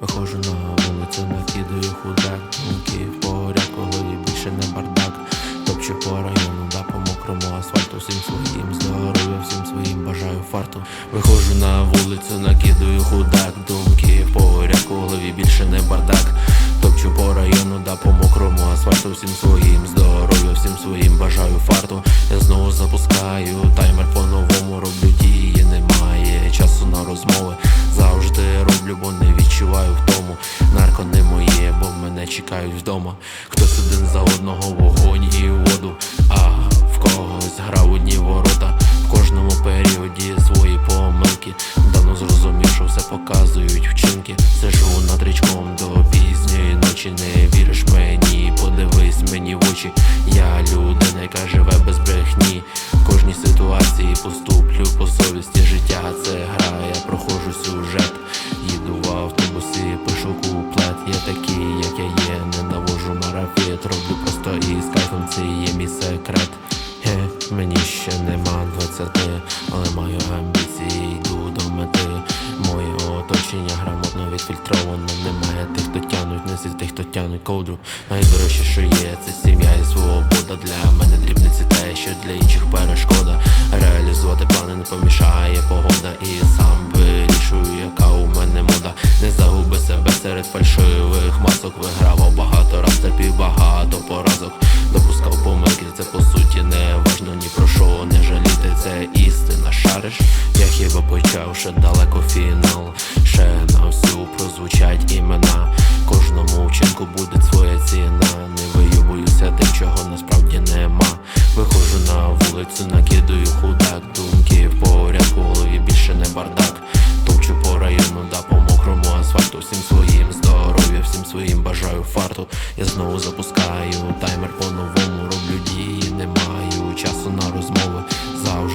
Виходжу на вулицю, накидаю худак Думки в порядку, голові більше не бардак. Топчу по району, да по мокрому асфальту. Всім своїм здоров'я, всім своїм бажаю фарту. Виходжу на вулицю, накидаю худак Думки асфальту Всім своїм здоров'я, всім своїм бажаю фарту. Я знову запускаю таймер по-новому роблю дії, немає часу на розмови. Завжди роблю, бо не відчуваю втому. Нарко не моє, бо мене чекають вдома. Хтось один за одного вогонь і воду А в когось грав одні ворота яка живе без брехні. В кожній ситуації поступлю по совісті Життя. Це гра, я проходжу сюжет грамотно відфільтроване Немає тих, хто тянуть, не всі тих, хто тянуть ковдру. Найдорожче, що є, це сім'я і свобода. Для мене дрібниці те, що для інших перешкода. Реалізувати плани не помішає погода. І сам вирішую, яка у мене мода. Не загуби себе серед фальшивих масок. Вигравав багато раз, терпів багато поразок. Допускав помилки, це по суті не важно ні про що. Не жаліти, це істина. Шариш Я хіба почав ще далеко бардак. Товчу по району, да по мокрому асфальту. Всім своїм здоров'я, всім своїм бажаю фарту. Я знову запускаю таймер по-новому, роблю дії, не маю часу на розмови. Завжди